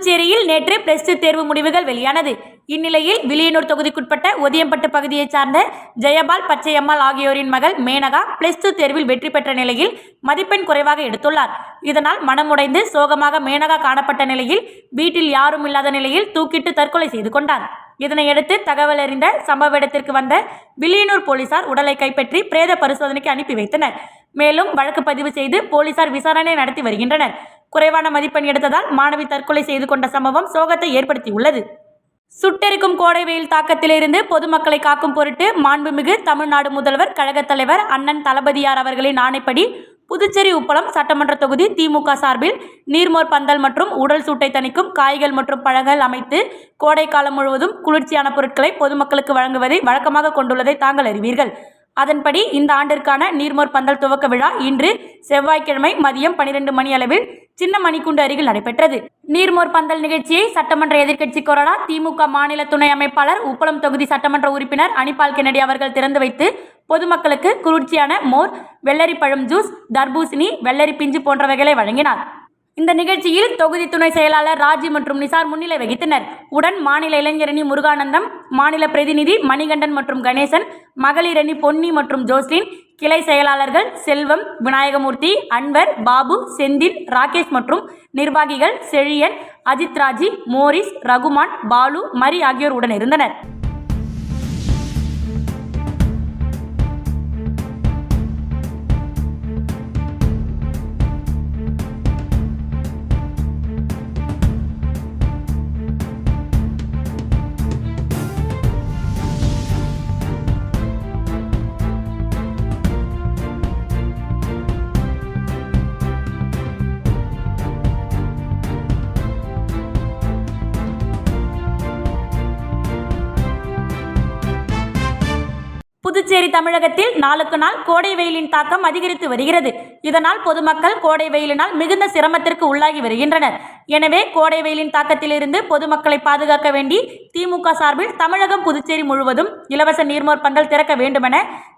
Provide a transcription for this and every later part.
புதுச்சேரியில் நேற்று plus two தேர்வு முடிவுகள் வெளியானது. இந்நிலையில் வில்லியனூர் தொகுதிக்குட்பட்ட ஒதியம்பட்டு பகுதியைச் சார்ந்த ஜெயபால் பச்சையம்மாள் ஆகியோரின் மகள் மேனகா பிளஸ் டூ தேர்வில் வெற்றி பெற்ற நிலையில் மதிப்பெண் குறைவாக எடுத்துள்ளார். இதனால் மனமுடைந்து சோகமாக மேனகா காணப்பட்ட நிலையில் வீட்டில் யாரும் இல்லாத நிலையில் தூக்கிட்டு தற்கொலை செய்து கொண்டார். இதனையடுத்து தகவல் அறிந்த சம்பவ இடத்திற்கு வந்த வில்லியனூர் போலீசார் உடலை கைப்பற்றி பிரேத பரிசோதனைக்கு அனுப்பி வைத்தனர். மேலும் வழக்கு பதிவு செய்து போலீசார் விசாரணை நடத்தி வருகின்றனர். குறைவான மதிப்பெண் எடுத்ததால் மாணவி தற்கொலை செய்து கொண்ட சம்பவம் சோகத்தை ஏற்படுத்தியுள்ளது. சுட்டெரிக்கும் கோடை வெயில் தாக்கத்திலிருந்து பொதுமக்களை காக்கும் பொருட்டு மாண்புமிகு தமிழ்நாடு முதல்வர் கழகத் தலைவர் அண்ணன் தளபதியார் அவர்களின் ஆணைப்படி புதுச்சேரி உப்பளம் சட்டமன்ற தொகுதி திமுக சார்பில் நீர்மோர் பந்தல் மற்றும் உடல் சூட்டை தணிக்கும் காய்கள் மற்றும் பழங்கள் அமைத்து கோடை காலம் முழுவதும் குளிர்ச்சியான பொருட்களை பொதுமக்களுக்கு வழங்குவதை வழக்கமாக கொண்டுள்ளதை தாங்கள் அறிவீர்கள். அதன்படி இந்த ஆண்டிற்கான நீர்மோர் பந்தல் துவக்க விழா இன்று செவ்வாய்க்கிழமை மதியம் பனிரெண்டு மணி அளவில் சின்ன மணிக்குண்டு அருகில் நடைபெற்றது. நீர்மோர் பந்தல் நிகழ்ச்சியை சட்டமன்ற எதிர்க்கட்சி கொறடா திமுக மாநில துணை அமைப்பாளர் உப்பளம் தொகுதி சட்டமன்ற உறுப்பினர் அனிபால் கென்னடி அவர்கள் திறந்து வைத்து பொதுமக்களுக்கு குளிர்ச்சியான மோர் வெள்ளரி பழம் ஜூஸ் தர்பூசணி வெள்ளரி பிஞ்சு போன்றவைகளை வழங்கினார். இந்த நிகழ்ச்சியில் தொகுதி துணை செயலாளர் ராஜி மற்றும் நிசார் முன்னிலை வகித்தனர். உடன் மாநில இளைஞரணி முருகானந்தம் மாநில பிரதிநிதி மணிகண்டன் மற்றும் கணேசன் மகளிரணி பொன்னி மற்றும் ஜோஸ்லின் கிளை செயலாளர்கள் செல்வம் விநாயகமூர்த்தி அன்வர் பாபு செந்தில் ராகேஷ் மற்றும் நிர்வாகிகள் செழியன் அஜித் ராஜி மோரிஸ் ரகுமான் பாலு மரி ஆகியோர் உடன் இருந்தனர். தமிழகத்தில் நாளுக்கு நாள் கோடை வெயிலின் தாக்கம் அதிகரித்து வருகிறது. இதனால் பொதுமக்கள் கோடை வெயிலினால் மிகுந்த சிரமத்திற்கு உள்ளாகி வருகின்றனர். எனவே கோடை வெயிலின் தாக்கத்திலிருந்து பொதுமக்களை பாதுகாக்க வேண்டி திமுக சார்பில் தமிழகம் புதுச்சேரி முழுவதும் இலவச நீர்மோர் பந்தல் திறக்க வேண்டுமென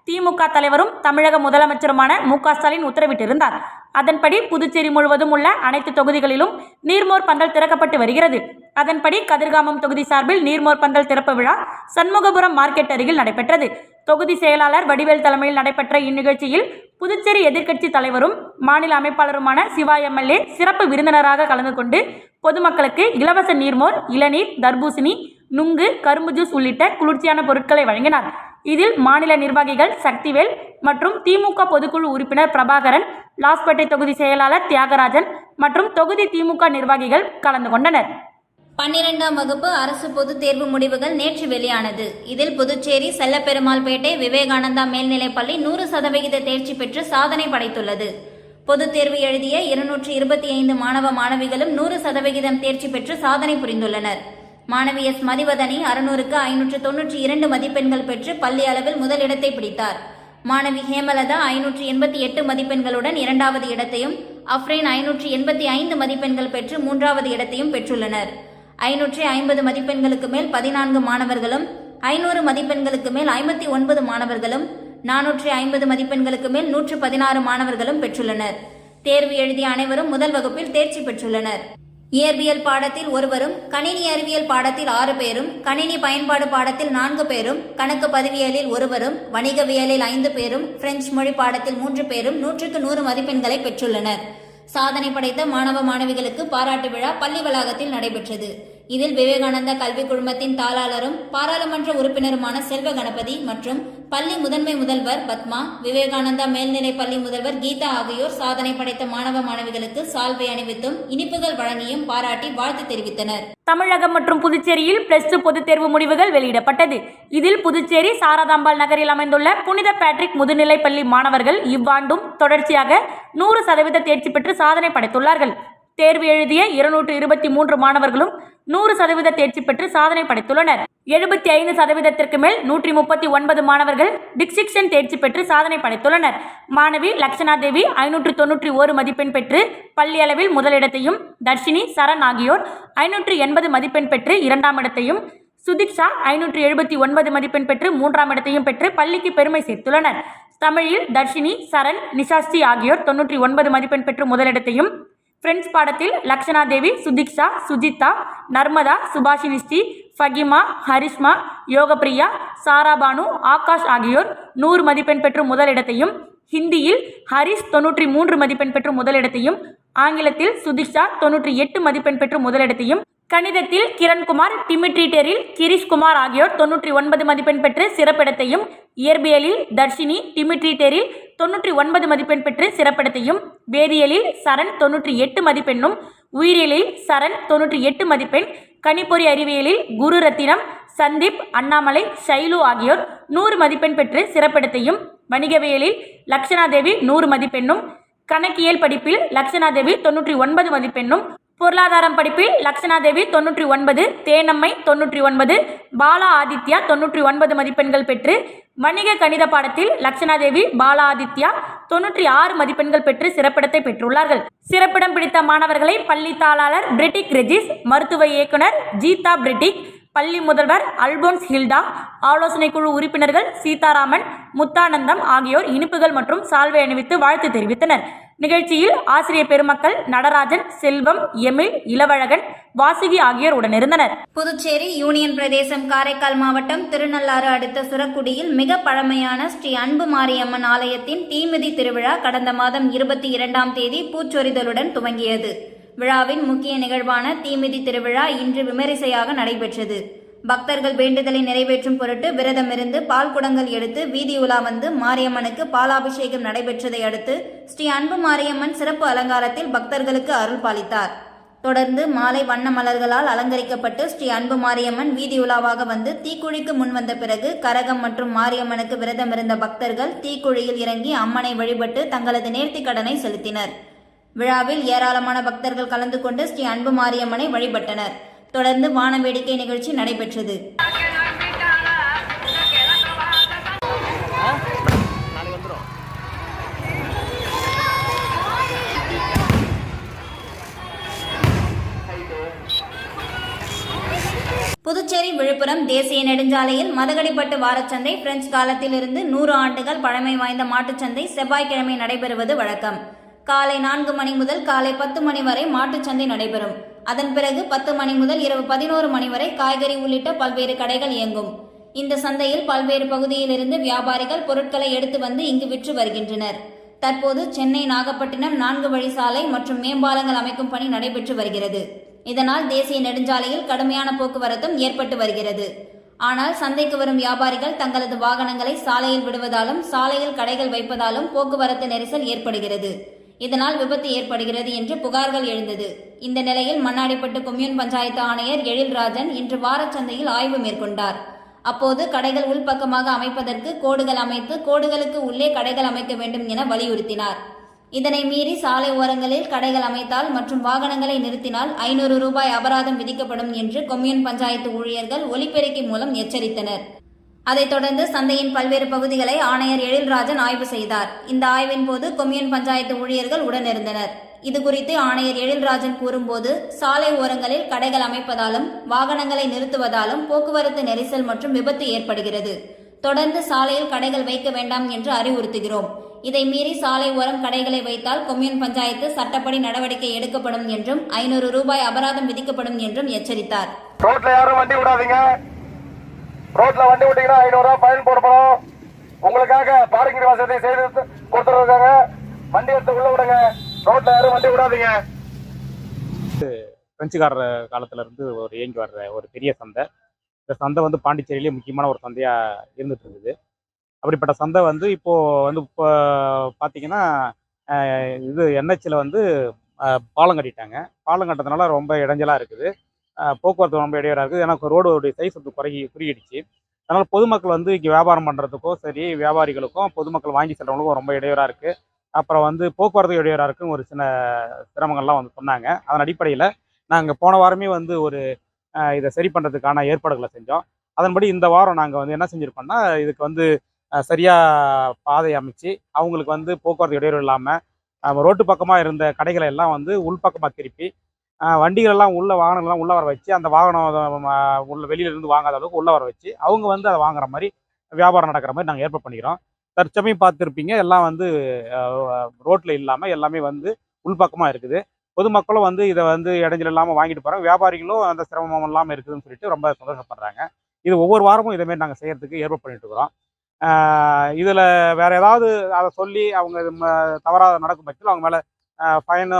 திமுக தலைவரும் தமிழக முதலமைச்சருமான மு ஸ்டாலின் உத்தரவிட்டிருந்தார். அதன்படி புதுச்சேரி முழுவதும் உள்ள அனைத்து தொகுதிகளிலும் நீர்மோர் பந்தல் திறக்கப்பட்டு வருகிறது. அதன்படி கதிர்காமம் தொகுதி சார்பில் நீர்மோர் பந்தல் திறப்பு விழா சண்முகபுரம் மார்க்கெட் அருகில் நடைபெற்றது. தொகுதி செயலாளர் வடிவேல் தலைமையில் நடைபெற்ற இந்நிகழ்ச்சியில் புதுச்சேரி எதிர்க்கட்சி தலைவரும் மாநில அமைப்பாளருமான சிவா எம்எல்ஏ சிறப்பு விருந்தினராக கலந்து கொண்டு பொதுமக்களுக்கு இலவச நீர்மோர் இளநீர் தர்பூசணி நுங்கு கரும்பு ஜூஸ் உள்ளிட்ட குளிர்ச்சியான பொருட்களை வழங்கினார். இதில் மாநில நிர்வாகிகள் சக்திவேல் மற்றும் திமுக பொதுக்குழு உறுப்பினர் பிரபாகரன் லாஸ்பேட்டை தொகுதி செயலாளர் தியாகராஜன் மற்றும் தொகுதி திமுக நிர்வாகிகள் கலந்து கொண்டனர். பன்னிரெண்டாம் வகுப்பு அரசு பொதுத் தேர்வு முடிவுகள் நேற்று வெளியானது. இதில் புதுச்சேரி செல்லப்பெருமாள்பேட்டை விவேகானந்தா மேல்நிலைப்பள்ளி நூறு சதவிகித தேர்ச்சி பெற்று சாதனை படைத்துள்ளது. பொதுத் தேர்வு எழுதிய இருநூற்றி இருபத்தி ஐந்து மாணவ மாணவிகளும் நூறு சதவிகிதம் தேர்ச்சி பெற்று சாதனை புரிந்துள்ளனர். மாணவி எஸ். மதிவதனி அறுநூறுக்கு ஐநூற்று தொன்னூற்றி இரண்டு மதிப்பெண்கள் பெற்று பள்ளி அளவில் முதலிடத்தை பிடித்தார். மாணவி ஹேமலதா ஐநூற்றி எண்பத்தி எட்டு மதிப்பெண்களுடன் இரண்டாவது இடத்தையும் அஃப்ரேன் ஐநூற்றி எண்பத்தி ஐந்து மதிப்பெண்கள் பெற்று மூன்றாவது இடத்தையும் பெற்றுள்ளனர். ஐநூற்றி ஐம்பது மதிப்பெண்களுக்கு மேல் பதினான்கு மாணவர்களும் ஐநூறு மதிப்பெண்களுக்கு மேல் ஐம்பத்தி ஒன்பது மாணவர்களும் நானூற்றி ஐம்பது மதிப்பெண்களுக்கு மேல் நூற்று பதினாறு மாணவர்களும் பெற்றுள்ளனர். தேர்வு எழுதிய அனைவரும் முதல் வகுப்பில் தேர்ச்சி பெற்றுள்ளனர். இயற்பியல் பாடத்தில் ஒருவரும் கணினி அறிவியல் பாடத்தில் ஆறு பேரும் கணினி பயன்பாடு பாடத்தில் நான்கு பேரும் கணக்கு பதிவியலில் ஒருவரும் வணிகவியலில் ஐந்து பேரும் பிரெஞ்சு மொழி பாடத்தில் மூன்று பேரும் நூற்றுக்கு நூறு மதிப்பெண்களை பெற்றுள்ளனர். சாதனை படைத்த மாணவ மாணவிகளுக்கு பாராட்டு விழா பள்ளி வளாகத்தில் நடைபெற்றது. இதில் விவேகானந்தா கல்வி குழுமத்தின் தாளாளரும் பாராளுமன்ற உறுப்பினருமான செல்வ கணபதி மற்றும் பள்ளி முதன்மை முதல்வர் பத்மா விவேகானந்தா மேல்நிலைப் பள்ளி முதல்வர் கீதா ஆகியோர் சாதனை படைத்த மாணவ மாணவிகளுக்கு சால்வை அணிவித்தும் இனிப்புகள் வழங்கியும் பாராட்டி வாழ்த்து தெரிவித்தனர். தமிழகம் மற்றும் புதுச்சேரியில் பிளஸ் டூ பொதுத் தேர்வு முடிவுகள் வெளியிடப்பட்டது. இதில் புதுச்சேரி சாரதாம்பாள் நகரில் அமைந்துள்ள புனித பேட்ரிக் முதுநிலை பள்ளி மாணவர்கள் இவ்வாண்டும் தொடர்ச்சியாக நூறு சதவீத தேர்ச்சி பெற்று சாதனை படைத்துள்ளார்கள். தேர்வு எழுதிய இருநூற்று இருபத்தி மூன்று மாணவர்களும் நூறு சதவீத தேர்ச்சி பெற்று சாதனை படைத்துள்ளனர். எழுபத்தி ஐந்து சதவீதத்திற்கு மேல் நூற்றி முப்பத்தி ஒன்பது மாணவர்கள் டிஸ்டிங்ஷன் தேர்ச்சி பெற்று சாதனை படைத்துள்ளனர். மாணவி லக்ஷனா தேவி ஐநூற்று தொன்னூற்றி ஓரு மதிப்பெண் பெற்று பள்ளி அளவில் முதலிடத்தையும் தர்ஷினி சரண் ஆகியோர் ஐநூற்று எண்பது மதிப்பெண் பெற்று இரண்டாம் இடத்தையும் சுதீக்ஷா ஐநூற்று எழுபத்தி ஒன்பது மதிப்பெண் பெற்று மூன்றாம் இடத்தையும் பெற்று பள்ளிக்கு பெருமை சேர்த்துள்ளனர். தமிழில் தர்ஷினி சரண் நிஷாஸ்ரீ ஆகியோர் தொன்னூற்றி ஒன்பது மதிப்பெண் பெற்று முதலிடத்தையும் ஃப்ரெண்ட்ஸ் பாடத்தில் லக்ஷனா தேவி சுதிக்ஷா சுஜிதா நர்மதா சுபாஷினிஸ்தி ஃபகிமா ஹரிஷ்மா யோகப்பிரியா சாராபானு ஆகாஷ் ஆகியோர் நூறு மதிப்பெண் பெற்று முதலிடத்தையும் ஹிந்தியில் ஹரிஷ் தொன்னூற்றி மூன்று மதிப்பெண் பெற்று முதலிடத்தையும் ஆங்கிலத்தில் சுதிக்ஷா தொன்னூற்றி எட்டு மதிப்பெண் பெற்று முதலிடத்தையும் கணிதத்தில் கிரண்குமார் டிமிட்ரிட்டரில் கிரீஷ்குமார் ஆகியோர் தொன்னூற்றி ஒன்பது மதிப்பெண் பெற்று சிறப்பிடத்தையும் இயற்பியலில் தர்ஷினி டிமிட்ரிட்டரில் தொன்னூற்றி ஒன்பது மதிப்பெண் பெற்று சிறப்பிடத்தையும் வேதியியலில் சரண் தொன்னூற்றி எட்டு மதிப்பெண்ணும் உயிரியலில் சரண் தொன்னூற்றி எட்டு மதிப்பெண் கணிப்பொறி அறிவியலில் குரு ரத்தினம் சந்தீப் அண்ணாமலை ஷைலு ஆகியோர் நூறு மதிப்பெண் பெற்று சிறப்பிடத்தையும் வணிகவியலில் லக்ஷணாதேவி நூறு மதிப்பெண்ணும் கணக்கியல் படிப்பில் லக்ஷணாதேவி தொன்னூற்றி ஒன்பது மதிப்பெண்ணும் பொருளாதாரம் படிப்பில் லக்ஷனாதேவி தொன்னூற்றி ஒன்பது தேனம்மை தொன்னூற்றி ஒன்பது பாலா ஆதித்யா தொன்னூற்றி ஒன்பது மதிப்பெண்கள் பெற்று வணிக கணித பாடத்தில் லக்ஷனாதேவி பாலா ஆதித்யா தொன்னூற்றி ஆறு மதிப்பெண்கள் பெற்று சிறப்பிடத்தை பெற்றுள்ளார்கள். சிறப்பிடம் பிடித்த மாணவர்களை பள்ளி தாளாளர் பிரிட்டிக் ரெஜிஸ் மருத்துவ இயக்குனர் ஜீதா பிரிட்டிக் பள்ளி முதல்வர் அல்போன்ஸ் ஹில்டா ஆலோசனை குழு உறுப்பினர்கள் சீதாராமன் முத்தானந்தம் ஆகியோர் இனிப்புகள் மற்றும் சால்வை அணிவித்து வாழ்த்து தெரிவித்தனர். நிகழ்ச்சியில் ஆசிரியர் பெருமக்கள் நடராஜன் செல்வம் எமில் இளவழகன் வாசுகி ஆகியோர் உடனிருந்தனர் புதுச்சேரி யூனியன் பிரதேசம் காரைக்கால் மாவட்டம் திருநள்ளாறு அடுத்த சுரக்குடியில் மிக பழமையான ஸ்ரீ அன்பு மாரியம்மன் ஆலயத்தின் தீமிதி திருவிழா கடந்த மாதம் இருபத்தி இரண்டாம் தேதி பூச்சொரிதலுடன் துவங்கியது. விழாவின் முக்கிய நிகழ்வான தீமிதி திருவிழா இன்று விமரிசையாக நடைபெற்றது. பக்தர்கள் வேண்டுதலை நிறைவேற்றும் பொருட்டு விரதமிருந்து பால் குடங்கள் எடுத்து வீதி உலா வந்து மாரியம்மனுக்கு பாலாபிஷேகம் நடைபெற்றதை அடுத்து ஸ்ரீ அன்பு மாரியம்மன் சிறப்பு அலங்காரத்தில் பக்தர்களுக்கு அருள் பாலித்தார். தொடர்ந்து மாலை வண்ண மலர்களால் அலங்கரிக்கப்பட்டு ஸ்ரீ அன்பு மாரியம்மன் வீதி உலாவாக வந்து தீக்குழிக்கு முன் வந்த பிறகு கரகம் மற்றும் மாரியம்மனுக்கு விரதமிருந்த பக்தர்கள் தீக்குழியில் இறங்கி அம்மனை வழிபட்டு தங்களது நேர்த்திக் கடனை செலுத்தினர். விழாவில் ஏராளமான பக்தர்கள் கலந்து கொண்டு ஸ்ரீ அன்பு மாரியம்மனை வழிபட்டனர். தொடர்ந்து வான வேடிக்கை நிகழ்ச்சி நடைபெற்றது. புதுச்சேரி விழுப்புரம் தேசிய நெடுஞ்சாலையில் மதகடிப்பட்டு வாரச்சந்தை பிரெஞ்சு காலத்திலிருந்து நூறு ஆண்டுகள் பழமை வாய்ந்த மாட்டுச்சந்தை செவ்வாய்க்கிழமை நடைபெறுவது வழக்கம். காலை நான்கு மணி முதல் காலை பத்து மணி வரை மாட்டுச்சந்தை நடைபெறும். அதன் பிறகு பத்து மணி முதல் இரவு பதினோரு மணி வரை காய்கறி உள்ளிட்ட பல்வேறு கடைகள் இயங்கும். இந்த சந்தையில் பல்வேறு பகுதியிலிருந்து வியாபாரிகள் பொருட்களை எடுத்து வந்து இங்கு விற்று வருகின்றனர். தற்போது சென்னை நாகப்பட்டினம் நான்கு வழி சாலை மற்றும் மேம்பாலங்கள் அமைக்கும் பணி நடைபெற்று வருகிறது. இதனால் தேசிய நெடுஞ்சாலையில் கடுமையான போக்குவரத்தும் ஏற்பட்டு வருகிறது. ஆனால் சந்தைக்கு வரும் வியாபாரிகள் தங்களது வாகனங்களை சாலையில் விடுவதாலும் சாலையில் கடைகள் வைப்பதாலும் போக்குவரத்து நெரிசல் ஏற்படுகிறது. இதனால் விபத்து ஏற்படுகிறது என்று புகார்கள் எழுந்தது. இந்த நிலையில் மண்ணாடிப்பட்டு கொம்யூன் பஞ்சாயத்து ஆணையர் எழில்ராஜன் இன்று வாரச்சந்தையில் ஆய்வு மேற்கொண்டார். அப்போது கடைகள் உள்பக்கமாக அமைப்பதற்கு கோடுகள் அமைத்து கோடுகளுக்கு உள்ளே கடைகள் அமைக்க வேண்டும் என வலியுறுத்தினார். இதனை மீறி சாலை ஓரங்களில் கடைகள் அமைத்தால் மற்றும் வாகனங்களை நிறுத்தினால் ஐநூறு ரூபாய் அபராதம் விதிக்கப்படும் என்று கொம்யூன் பஞ்சாயத்து ஊழியர்கள் ஒலிபெருக்கி மூலம் எச்சரித்தனர். அதைத் தொடர்ந்து சந்தையின் பல்வேறு பகுதிகளை ஆணையர் எழில்ராஜன் ஆய்வு செய்தார். இந்த ஆய்வின் போது கொம்யூன் பஞ்சாயத்து ஊழியர்கள் உடனிருந்தனர். இது குறித்து ஆணையர் எழில்ராஜன் கூறும்போது சாலை ஓரங்களில் கடைகள் அமைப்பதாலும் வாகனங்களை நிறுத்துவதாலும் போக்குவரத்து நெரிசல் மற்றும் விபத்து ஏற்படுகிறது. தொடர்ந்து சாலையில் கடைகள் வைக்க வேண்டாம் என்று அறிவுறுத்துகிறோம். இதை மீறி சாலை ஓரம் கடைகளை வைத்தால் கொம்யூன் பஞ்சாயத்து சட்டப்படி நடவடிக்கை எடுக்கப்படும் என்றும் ஐநூறு ரூபாய் அபராதம் விதிக்கப்படும் என்றும் எச்சரித்தார். ரோட்ல வண்டி விட்டீங்கன்னா ஐநூறு ரூபாய் ஃபைன் போடப்படும். உங்களுக்காக பார்க்கிங் வசதி செய்து கொடுத்துருக்காங்க. வண்டி எடுத்து உள்ள விடுங்க. ரோட்ல யாரும் வண்டி விடாதீங்க. பிரெஞ்சுக்காரர் காலத்துல இருந்து ஒரு இயங்கி வர்ற ஒரு பெரிய சந்தை. இந்த சந்தை வந்து பாண்டிச்சேரியிலே முக்கியமான ஒரு சந்தையா இருந்துட்டு இருந்தது அப்படிப்பட்ட சந்தை வந்து இப்போ வந்து இப்போ பார்த்தீங்கன்னா இது என்ஹெச்சில் வந்து பாலம் கட்டிட்டாங்க. பாலம் கட்டுறதுனால ரொம்ப இடைஞ்சலாக இருக்குது. போக்குவரத்து ரொம்ப இடையூறாக இருக்குது. ஏன்னா ரோடோடைய சைஸ் வந்து குறை குறுகிடுச்சு. அதனால் பொதுமக்கள் வந்து இங்கே வியாபாரம் பண்ணுறதுக்கும் சரி வியாபாரிகளுக்கும் பொதுமக்கள் வாங்கி செல்றவங்களுக்கும் ரொம்ப இடையூறாக இருக்குது அப்புறம் வந்து போக்குவரத்து இடையூறாக இருக்குன்னு ஒரு சின்ன சிரமங்கள்லாம் வந்து சொன்னாங்க. அதன் அடிப்படையில் நாங்கள் போன வாரமே வந்து ஒரு இதை சரி பண்ணுறதுக்கான ஏற்பாடுகளை செஞ்சோம். அதன்படி இந்த வாரம் நாங்கள் வந்து என்ன செஞ்சுருக்கோம்னா இதுக்கு வந்து சரியாக பாதை அமைச்சு அவங்களுக்கு வந்து போக்குவரத்து இடையூறு இல்லாமல் ரோட்டு பக்கமாக இருந்த கடைகளை எல்லாம் வந்து உள்பக்கமாக திருப்பி வண்டிகளெல்லாம் வண்டிகள் எல்லாம் உள்ள வாகனங்கள்லாம் உள்ள வர வச்சு அந்த வாகனம் உள்ள வெளியிலேருந்து வாங்காத அளவுக்கு உள்ள வர வச்சு அவங்க வந்து அதை வாங்குற மாதிரி வியாபாரம் நடக்கிற மாதிரி நாங்கள் ஏற்பாடு பண்ணிக்கிறோம். தற்சமயம் பார்த்துருப்பீங்க எல்லாம் வந்து ரோட்டில் இல்லாமல் எல்லாமே வந்து உள்பக்கமாக இருக்குது. பொதுமக்களும் வந்து இதை வந்து இடைஞ்சல் இல்லாமல் வாங்கிட்டு போகிறாங்க வியாபாரிகளும் அந்த சிரமம் இல்லாமல் இருக்குதுன்னு சொல்லிட்டு ரொம்ப சந்தோஷப்படுறாங்க. இது ஒவ்வொரு வாரமும் இதேமாரி நாங்கள் செய்கிறதுக்கு ஏற்பாடு பண்ணிட்டு இருக்கிறோம். இதில் வேற ஏதாவது அதை சொல்லி அவங்க ம- தவறாக நடக்கும் பட்சத்தில் அவங்க மேலே ஃபைனு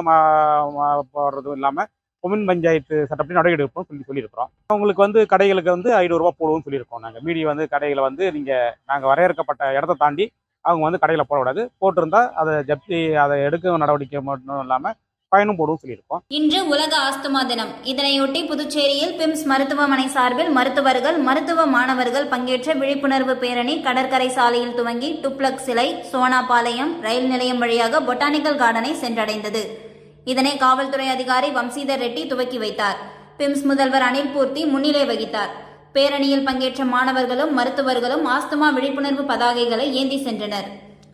போடுறதும் இல்லாமல் கொமின் பஞ்சாயத்து சட்டப்படி நடவடிக்கை எடுப்போம் சொல்லி சொல்லியிருக்கிறோம். அவங்களுக்கு வந்து கடைகளுக்கு வந்து ஐநூறுரூவா போடுவோம்னு சொல்லியிருக்கோம் நாங்கள் மீடிய வந்து கடைகளை வந்து நீங்கள் நாங்கள் வரையறுக்கப்பட்ட இடத்த தாண்டி அவங்க வந்து கடையில் போடக்கூடாது. போட்டிருந்தா அதை ஜப்தி அதை எடுக்க நடவடிக்கை மட்டும் இல்லாமல் பயணம் போடும் சொல்லியிருக்கோம். இன்று உலக ஆஸ்துமா தினம். இதனையொட்டி புதுச்சேரியில் பிம்ஸ் மருத்துவமனை சார்பில் மருத்துவர்கள் மருத்துவ மாணவர்கள் பங்கேற்ற விழிப்புணர்வு பேரணி கடற்கரை சாலையில் துவங்கி டுப்ளக் சிலை சோனாபாளையம் ரயில் நிலையம் வழியாக பொட்டானிக்கல் கார்டனை சென்றடைந்தது. இதனை காவல்துறை அதிகாரி வம்சீதர் ரெட்டி துவக்கி வைத்தார். பிம்ஸ் முதல்வர் அனில் பூர்த்தி முன்னிலை வகித்தார். பேரணியில் பங்கேற்ற மாணவர்களும் மருத்துவர்களும் ஆஸ்துமா விழிப்புணர்வு பதாகைகளை ஏந்தி சென்றனர்.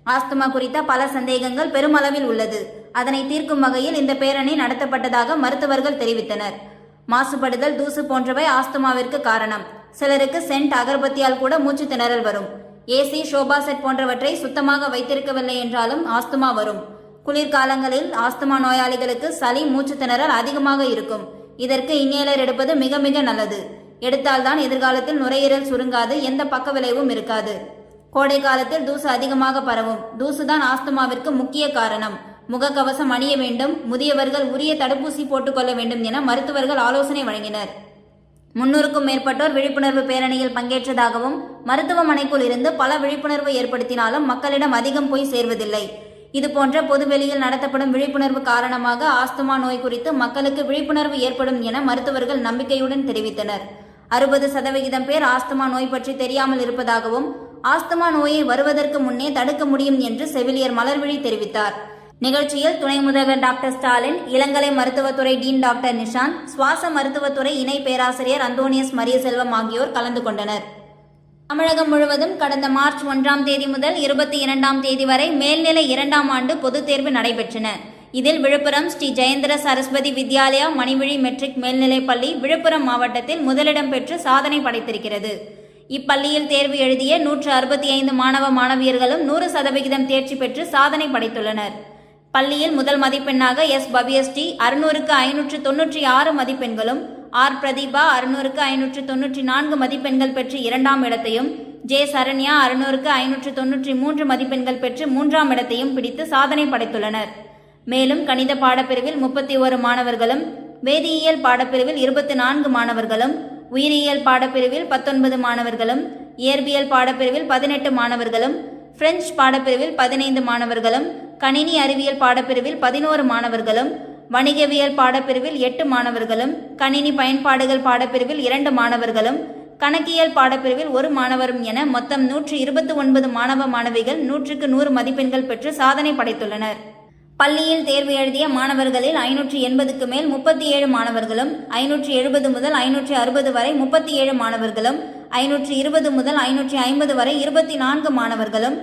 ஆஸ்துமா குறித்த பல சந்தேகங்கள் பெருமளவில் உள்ளது. அதனை தீர்க்கும் வகையில் இந்த பேரணி நடத்தப்பட்டதாக மருத்துவர்கள் தெரிவித்தனர். மாசுபடுதல் தூசு போன்றவை ஆஸ்துமாவிற்கு காரணம். சிலருக்கு சென்ட் அகர்பத்தியால் கூட மூச்சு திணறல் வரும். ஏசி ஷோபா செட் போன்றவற்றை சுத்தமாக வைத்திருக்கவில்லை என்றாலும் ஆஸ்துமா வரும். குளிர்காலங்களில் ஆஸ்துமா நோயாளிகளுக்கு சளி மூச்சு திணறல் அதிகமாக இருக்கும். இதற்கு இன்னேலர் எடுப்பது மிக மிக நல்லது. எடுத்தால்தான் எதிர்காலத்தில் நுரையீரல் சுருங்காது எந்த பக்க விளைவும் இருக்காது. கோடை காலத்தில் தூசு அதிகமாக பரவும். தூசுதான் ஆஸ்துமாவிற்கு முக்கிய காரணம். முகக்கவசம் அணிய வேண்டும். முதியவர்கள் உரிய தடுப்பூசி போட்டுக்கொள்ள வேண்டும் என மருத்துவர்கள் ஆலோசனை வழங்கினர். முன்னூறுக்கும் மேற்பட்டோர் விழிப்புணர்வு பேரணியில் பங்கேற்றதாகவும் மருத்துவமனைக்குள் இருந்து பல விழிப்புணர்வு ஏற்படுத்தினாலும் மக்களிடம் அதிகம் போய் சேர்வதில்லை. இதுபோன்ற பொதுவெளியில் நடத்தப்படும் விழிப்புணர்வு காரணமாக ஆஸ்துமா நோய் குறித்து மக்களுக்கு விழிப்புணர்வு ஏற்படும் என மருத்துவர்கள் நம்பிக்கையுடன் தெரிவித்தனர். அறுபது சதவிகிதம் பேர் ஆஸ்துமா நோய் பற்றி தெரியாமல் இருப்பதாகவும் ஆஸ்துமா நோயை வருவதற்கு முன்னே தடுக்க முடியும் என்று செவிலியர் மலர்விழி தெரிவித்தார். நிகழ்ச்சியில் துணை முதல்வர் டாக்டர் ஸ்டாலின் இளங்கலை மருத்துவத்துறை டீன் டாக்டர் நிஷாந்த் சுவாச மருத்துவத்துறை இணை பேராசிரியர் அந்தோனியஸ் மரியசெல்வம் ஆகியோர் கலந்து கொண்டனர். தமிழகம் முழுவதும் கடந்த மார்ச் ஒன்றாம் தேதி முதல் இருபத்தி இரண்டாம் தேதி வரை மேல்நிலை இரண்டாம் ஆண்டு பொதுத் தேர்வு நடைபெற்றன. இதில் விழுப்புரம் ஸ்ரீ ஜெயந்திர சரஸ்வதி வித்யாலயா மணிவிழி மெட்ரிக் மேல்நிலைப் பள்ளி விழுப்புரம் மாவட்டத்தில் முதலிடம் பெற்று சாதனை படைத்திருக்கிறது. இப்பள்ளியில் தேர்வு எழுதிய நூற்று அறுபத்தி ஐந்து மாணவ மாணவியர்களும் நூறு சதவிகிதம் தேர்ச்சி பெற்று சாதனை படைத்துள்ளனர். பள்ளியில் முதல் மதிப்பெண்ணாக எஸ். பவியஸ்டி அறுநூறுக்கு ஐநூற்று தொன்னூற்றி ஆறு மதிப்பெண்களும் ஆர். பிரதீபா அறுநூறுக்கு ஐநூற்று தொன்னூற்றி நான்கு மதிப்பெண்கள் பெற்று இரண்டாம் இடத்தையும் ஜே. சரண்யா அறுநூறுக்கு ஐநூற்று தொன்னூற்றி மூன்று மதிப்பெண்கள் பெற்று மூன்றாம் இடத்தையும் பிடித்து சாதனை படைத்துள்ளனர். மேலும் கணித பாடப்பிரிவில் முப்பத்தி ஒரு மாணவர்களும் வேதியியல் பாடப்பிரிவில் இருபத்தி நான்கு மாணவர்களும் உயிரியல் பாடப்பிரிவில் பத்தொன்பது மாணவர்களும் இயற்பியல் பாடப்பிரிவில் பதினெட்டு மாணவர்களும் பிரெஞ்சு பாடப்பிரிவில் பதினைந்து மாணவர்களும் கணினி அறிவியல் பாடப்பிரிவில் பதினோரு மாணவர்களும் வணிகவியல் பாடப்பிரிவில் எட்டு மாணவர்களும் கணினி பயன்பாடுகள் பாடப்பிரிவில் இரண்டு மாணவர்களும் கணக்கியல் பாடப்பிரிவில் ஒரு மாணவரும் என மொத்தம் நூற்று இருபத்தி ஒன்பது மாணவ மாணவிகள் நூற்றுக்கு நூறு மதிப்பெண்கள் பெற்று சாதனை படைத்துள்ளனர். பள்ளியில் தேர்வு எழுதிய மாணவர்களில் ஐநூற்று எண்பதுக்கு மேல் முப்பத்தி ஏழு மாணவர்களும் ஐநூற்று எழுபது முதல் ஐநூற்றி அறுபது வரை முப்பத்தி ஏழு மாணவர்களும் ஐநூற்று இருபது முதல் ஐநூற்றி ஐம்பது வரை இருபத்தி நான்கு மாணவர்களும்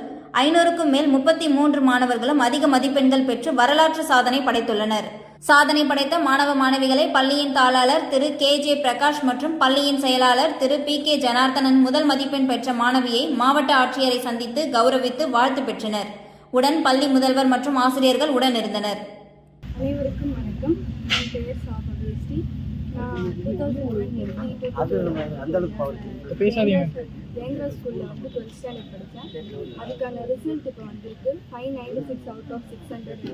ஐநூறுக்கும் மேல் முப்பத்தி மூன்று மாணவர்களும் அதிக மதிப்பெண்கள் பெற்று வரலாற்று சாதனை படைத்துள்ளனர். சாதனை படைத்த மாணவ மாணவிகளை பள்ளியின் தாளாளர் திரு கே ஜே பிரகாஷ் மற்றும் பள்ளியின் செயலாளர் திரு பி கே ஜனார்த்தனன் முதல் மதிப்பெண் பெற்ற மாணவியை மாவட்ட ஆட்சியரை சந்தித்து கௌரவித்து வாழ்த்து பெற்றனர். உடன் பள்ளி முதல்வர் மற்றும் ஆசிரியர்கள் உடன் இருந்தனர். அனைவருக்கும் வணக்கம். என் பெயர் சாபா வேஷ்டி நான் டூ தௌசண்ட் அளவுக்கு பவர் பேசாதீங்க. ஜெயங்கரா ஸ்கூலில் வந்து டுவெல்த் ஸ்டாண்டர்ட் படித்தேன். அதுக்கான ரிசல்ட் இப்போ வந்திருக்கு. Five ninety six out of six hundred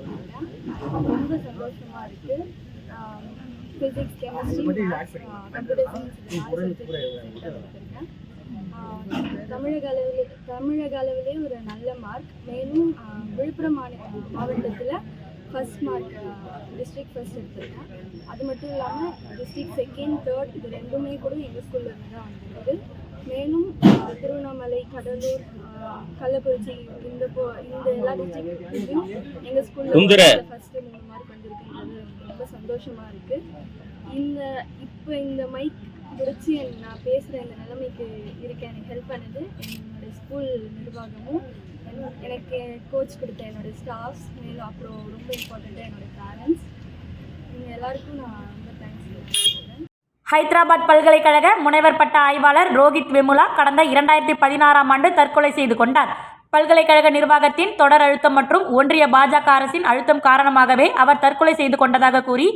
ரொம்ப சந்தோஷமாக இருக்குது ஃபிசிக்ஸ் கெமிஸ்ட்ரி கம்ப்யூட்டர் சயின்ஸ் தமிழக அளவில் தமிழக அளவிலே ஒரு நல்ல மார்க் மேலும் விழுப்புரம் மாவட்டத்தில் ஃபர்ஸ்ட் மார்க் டிஸ்ட்ரிக்ட் ஃபர்ஸ்ட் எடுத்திருக்கேன் அது மட்டும் இல்லாமல் டிஸ்ட்ரிக்ட் செகண்ட் தேர்ட் இது ரெண்டுமே கூட எங்கள் ஸ்கூலில் இருந்து தான் வந்திருக்கு. மேலும் திருவண்ணாமலை கடலூர் கள்ளக்குறிச்சி இந்த போ இந்த எல்லா டிஸ்ட்ரிக்ட்லையும் எங்கள் ஸ்கூலில் ஃபஸ்ட்டு மூணு மார்க் வந்திருக்குன்றது ரொம்ப சந்தோஷமாக இருக்குது இந்த இப்போ இந்த மைக் பிடிச்சி நான் பேசுகிற இந்த நிலைமைக்கு இருக்க எனக்கு ஹெல்ப் பண்ணுது என்னோட ஸ்கூல் நிர்வாகமும். எனக்கு கோச் கொடுத்த என்னோடய ஸ்டாஃப்ஸ் மேலும் அப்புறம் ரொம்ப இம்பார்ட்டண்ட்டாக என்னோடய பேரண்ட்ஸ் நீங்கள் எல்லாருக்கும் நான் ரொம்ப தேங்க்ஸ் சொல்கிறேன் ஹைதராபாத் பல்கலைக்கழக முனைவர் பட்ட ஆய்வாளர் ரோஹித் வெமுலா கடந்த இரண்டாயிரத்தி பதினாறாம் ஆண்டு தற்கொலை செய்து கொண்டார். பல்கலைக்கழக நிர்வாகத்தின் தொடர் அழுத்தம் மற்றும் ஒன்றிய பாஜக அரசின் அழுத்தம் காரணமாகவே அவர் தற்கொலை செய்து கொண்டதாக கூறி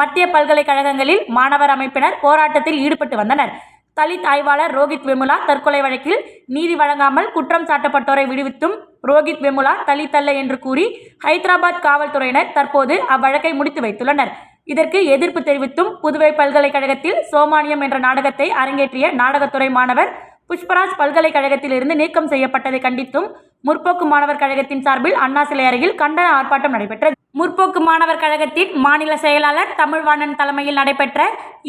மத்திய பல்கலைக்கழகங்களில் மாணவர் அமைப்பினர் போராட்டத்தில் ஈடுபட்டு வந்தனர். தலித் ஆய்வாளர் ரோஹித் வெமுலா தற்கொலை வழக்கில் நீதி வழங்காமல் குற்றம் சாட்டப்பட்டோரை விடுவித்தும் ரோஹித் வெமுலா தலித் அல்ல என்று கூறி ஹைதராபாத் காவல்துறையினர் தற்போது அவ்வழக்கை முடித்து வைத்துள்ளனர். இதற்கு எதிர்ப்பு தெரிவித்தும் புதுவை பல்கலைக்கழகத்தில் சோமானியம் என்ற நாடகத்தை அரங்கேற்றிய நாடகத்துறை மாணவர் புஷ்பராஜ் பல்கலைக்கழகத்திலிருந்து நீக்கம் செய்யப்பட்டதை கண்டித்தும் முற்போக்கு மாணவர் கழகத்தின் சார்பில் அண்ணா சிலை அருகில் கண்டன ஆர்ப்பாட்டம் நடைபெற்றது. முற்போக்கு மாணவர் கழகத்தின் மாநில செயலாளர் தமிழ்வாணன் தலைமையில் நடைபெற்ற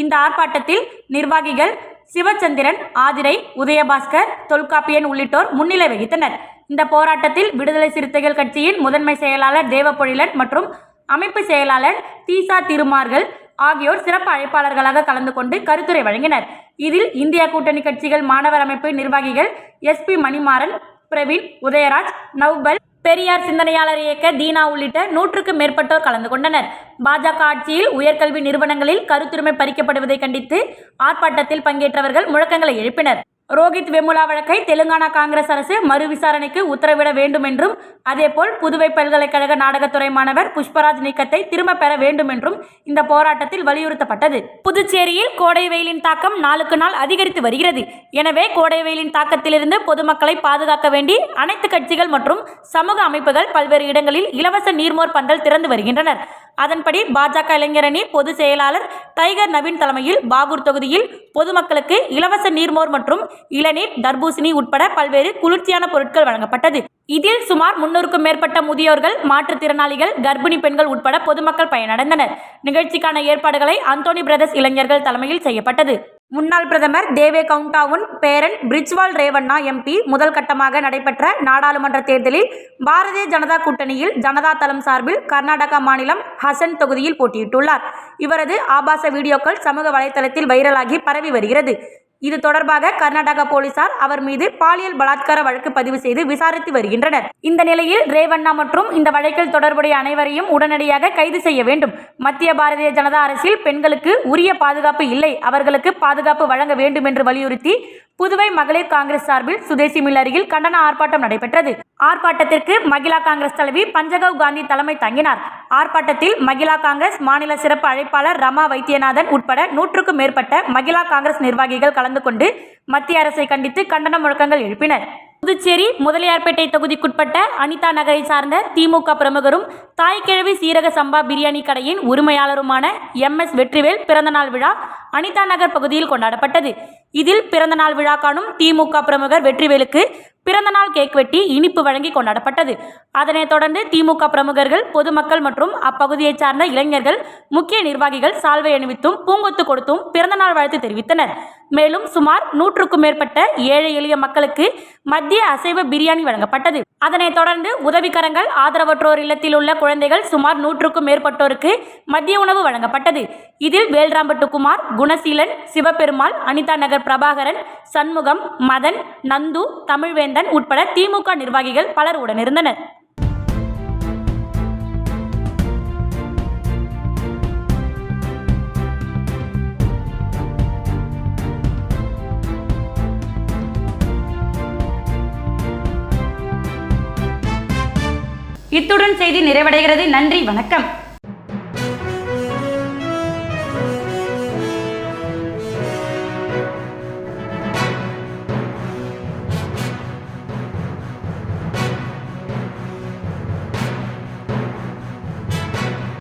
இந்த ஆர்ப்பாட்டத்தில் நிர்வாகிகள் சிவச்சந்திரன் ஆதிரை உதயபாஸ்கர் தொல்காப்பியன் உள்ளிட்டோர் முன்னிலை வகித்தனர். இந்த போராட்டத்தில் விடுதலை சிறுத்தைகள் கட்சியின் முதன்மை செயலாளர் தேவப்பொழிலன் மற்றும் அமைப்பு செயலாளர் தீசா திருமார்கள் ஆகியோர் சிறப்பு அழைப்பாளர்களாக கலந்து கொண்டு கருத்துரை வழங்கினர். இதில் இந்திய கூட்டணி கட்சிகள் மாணவர் அமைப்பு நிர்வாகிகள் எஸ்பி மணிமாறன் பிரவீன் உதயராஜ் நவ்பல் பெரியார் சிந்தனையாளர் இயக்க தீனா உள்ளிட்ட நூற்றுக்கு மேற்பட்டோர் கலந்து கொண்டனர். பாஜக ஆட்சியில் உயர்கல்வி நிறுவனங்களில் கருத்துரிமை பறிக்கப்படுவதை கண்டித்து ஆர்ப்பாட்டத்தில் பங்கேற்றவர்கள் முழக்கங்களை எழுப்பினர். ரோஹித் வெமுலா வழக்கை தெலுங்கானா காங்கிரஸ் அரசு மறு விசாரணைக்கு உத்தரவிட வேண்டும் என்றும் அதேபோல் புதுவை பல்கலைக்கழக நாடகத்துறை மாணவர் புஷ்பராஜ் நீக்கத்தை திரும்ப பெற வேண்டும் என்றும் இந்த போராட்டத்தில் வலியுறுத்தப்பட்டது. புதுச்சேரியில் கோடை வெயிலின் தாக்கம் நாளுக்கு நாள் அதிகரித்து வருகிறது. எனவே கோடை வெயிலின் தாக்கத்திலிருந்து பொதுமக்களை பாதுகாக்க வேண்டி அனைத்து கட்சிகள் மற்றும் சமூக அமைப்புகள் பல்வேறு இடங்களில் இலவச நீர்மோர் பந்தல் திறந்து வருகின்றனர். அதன்படி பாஜக இளைஞரணி பொதுச் செயலாளர் டைகர் நவீன் தலைமையில் பாகூர் தொகுதியில் பொதுமக்களுக்கு இலவச நீர்மோர் மற்றும் இளநீர் தர்பூசணி உட்பட பல்வேறு குளிர்ச்சியான பொருட்கள் வழங்கப்பட்டது. இதில் சுமார் முன்னூறுக்கும் மேற்பட்ட முதியோர்கள் மாற்றுத்திறனாளிகள் கர்ப்பிணி பெண்கள் உட்பட பொதுமக்கள் பயனடைந்தனர். நிகழ்ச்சிக்கான ஏற்பாடுகளை அந்தோனி பிரதர்ஸ் இளைஞர்கள் தலைமையில் செய்யப்பட்டது. முன்னாள் பிரதமர் தேவே கவுண்டாவுன் பேரன் பிரிஜ்வால் ரேவண்ணா எம்பி முதல் கட்டமாக நடைபெற்ற நாடாளுமன்ற தேர்தலில் பாரதிய ஜனதா கூட்டணியில் ஜனதா தளம் சார்பில் கர்நாடகா மாநிலம் ஹசன் தொகுதியில் போட்டியிட்டுள்ளார். இவரது ஆபாச வீடியோக்கள் சமூக வலைதளத்தில் வைரலாகி பரவி வருகிறது. இது தொடர்பாக கர்நாடக போலீசார் அவர் மீது பாலியல் பலாத்கார வழக்கு பதிவு செய்து விசாரித்து வருகின்றனர். இந்த நிலையில் ரேவண்ணா மற்றும் இந்த வழக்கில் தொடர்புடைய அனைவரையும் உடனடியாக கைது செய்ய வேண்டும். மத்திய பாரதிய ஜனதா அரசில் பெண்களுக்கு உரிய பாதுகாப்பு இல்லை. அவர்களுக்கு பாதுகாப்பு வழங்க வேண்டும் என்று வலியுறுத்தி புதுவை மகளிர் காங்கிரஸ் சார்பில் சுதேசி மில் அருகில் கண்டன ஆர்ப்பாட்டம் நடைபெற்றது. ஆர்ப்பாட்டத்திற்கு மகிழா காங்கிரஸ் தலைவி பஞ்சகவ் காந்தி தலைமை தங்கினார். ஆர்ப்பாட்டத்தில் மகிழா காங்கிரஸ் மாநில சிறப்பு அழைப்பாளர் ரமா வைத்தியநாதன் உட்பட நூற்றுக்கும் மேற்பட்ட மகிழா காங்கிரஸ் நிர்வாகிகள் கலந்து கொண்டு மத்திய அரசை கண்டித்து கண்டன முழக்கங்கள் எழுப்பினர். புதுச்சேரி முதலியார்பேட்டை தொகுதிக்குட்பட்ட அனிதா நகரை சார்ந்த திமுக பிரமுகரும் தாய்க்கிழவி சீரக சம்பா பிரியாணி கடையின் உரிமையாளருமான எம் எஸ் வெற்றிவேல் பிறந்தநாள் விழா அனிதா நகர் பகுதியில் கொண்டாடப்பட்டது. இதில் பிறந்தநாள் விழா காணும் திமுக பிரமுகர் வெற்றிவேலுக்கு பிறந்தநாள் கேக் வெட்டி இனிப்பு வழங்கி கொண்டாடப்பட்டது. அதனைத் தொடர்ந்து திமுக பிரமுகர்கள் பொதுமக்கள் மற்றும் அப்பகுதியைச் சார்ந்த இளைஞர்கள் முக்கிய நிர்வாகிகள் சால்வை அணிவித்தும் பூங்கொத்து கொடுத்தும் பிறந்தநாள் வாழ்த்து தெரிவித்தனர். மேலும் சுமார் நூற்றுக்கும் மேற்பட்ட ஏழை எளிய மக்களுக்கு மத்திய அசைவ பிரியாணி வழங்கப்பட்டது. அதனைத் தொடர்ந்து உதவிக்கரங்கள் ஆதரவற்றோர் இல்லத்தில் உள்ள குழந்தைகள் சுமார் நூற்றுக்கும் மேற்பட்டோருக்கு மதிய உணவு வழங்கப்பட்டது. இதில் வேல்ராம்பட்டு குமார் குணசீலன் சிவபெருமாள் அனிதா நகர் பிரபாகரன் சண்முகம் மதன் நந்து தமிழ்வேந்தன் உட்பட திமுக நிர்வாகிகள் பலர் உடனிருந்தனர். இத்துடன் செய்தி நிறைவடைகிறது. நன்றி வணக்கம்.